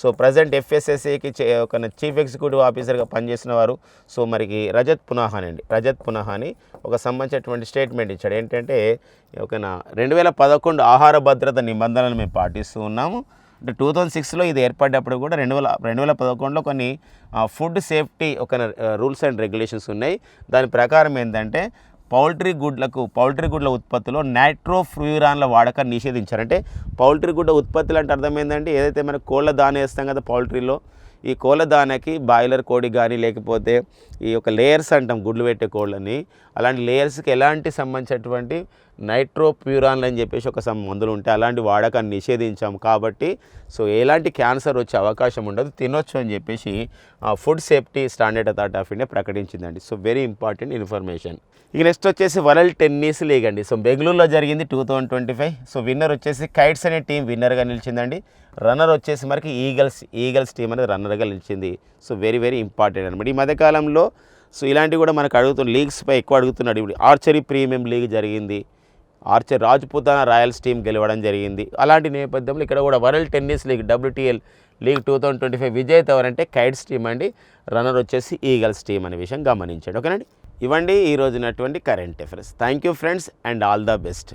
S1: సో ప్రజెంట్ ఎఫ్ఎస్ఎస్ఏకి ఒక చీఫ్ ఎగ్జిక్యూటివ్ ఆఫీసర్గా పనిచేసిన వారు సో మరికి రజత్ పునాహాని అండి. రజత్ పునాహాని ఒక సంబంధించినటువంటి స్టేట్మెంట్ ఇచ్చాడు. ఏంటంటే ఒక రెండు వేల పదకొండు ఆహార భద్రత నిబంధనలు మేము పాటిస్తూ ఉన్నాము. అంటే టూ థౌజండ్ సిక్స్లో ఇది ఏర్పడ్డప్పుడు కూడా రెండు వేల రెండు వేల పదకొండులో కొన్ని ఫుడ్ సేఫ్టీ ఒక రూల్స్ అండ్ రెగ్యులేషన్స్ ఉన్నాయి. దాని ప్రకారం ఏంటంటే పౌల్ట్రీ గుడ్లకు పౌల్ట్రీ గుడ్ల ఉత్పత్తిలో నైట్రోఫ్యూరాన్ల వాడకాన్ని నిషేధించారు. అంటే పౌల్ట్రీ గుడ్ల ఉత్పత్తులు అంటే అర్థం ఏంటంటే ఏదైతే మనం కోళ్ళ దాన వేస్తాం కదా పౌల్ట్రీలో ఈ కోళ్ళ దానకి బాయిలర్ కోడి కానీ లేకపోతే ఈ యొక్క లేయర్స్ అంటాం గుడ్లు పెట్టే కోళ్ళని అలాంటి లేయర్స్కి ఎలాంటి సంబంధించినటువంటి నైట్రోప్యూరాన్లు అని చెప్పేసి ఒక మందులు ఉంటాయి అలాంటి వాడకాన్ని నిషేధించాం కాబట్టి సో ఎలాంటి క్యాన్సర్ వచ్చే అవకాశం ఉండదు. తినొచ్చు అని చెప్పేసి food safety standard authority of India ప్రకటించిందండి. So very important information. ఇక నెక్స్ట్ వచ్చేసి వరల్డ్ టెన్నిస్ లీగ్ అండి. సో బెంగళూరులో జరిగింది two thousand twenty five. So winner వచ్చేసి కైట్స్ అనే టీం విన్నర్గా నిలిచిందండి. రన్నర్ వచ్చేసి మనకి ఈగల్స్ ఈగల్స్ టీం అనేది రన్నర్గా నిలిచింది. సో వెరీ వెరీ ఇంపార్టెంట్ అనమాట. ఈ మధ్యకాలంలో సో ఇలాంటివి కూడా మనకు అడుగుతున్న లీగ్స్పై ఎక్కువ అడుగుతున్నాడు. ఇప్పుడు ఆర్చరీ ప్రీమియం లీగ్ జరిగింది. ఆర్చర్ రాజ్పుతానా రాయల్స్ టీం గెలవడం జరిగింది. అలాంటి నేపథ్యంలో ఇక్కడ కూడా world tennis league WTL league two thousand twenty five విజేత ఎవరంటే కైట్స్ టీం అండి. రన్నర్ వచ్చేసి ఈగల్స్ టీం అనే విషయం గమనించండి. ఓకేనండి? ఇవ్వండి ఈ రోజునటువంటి current affairs thank you friends and all the best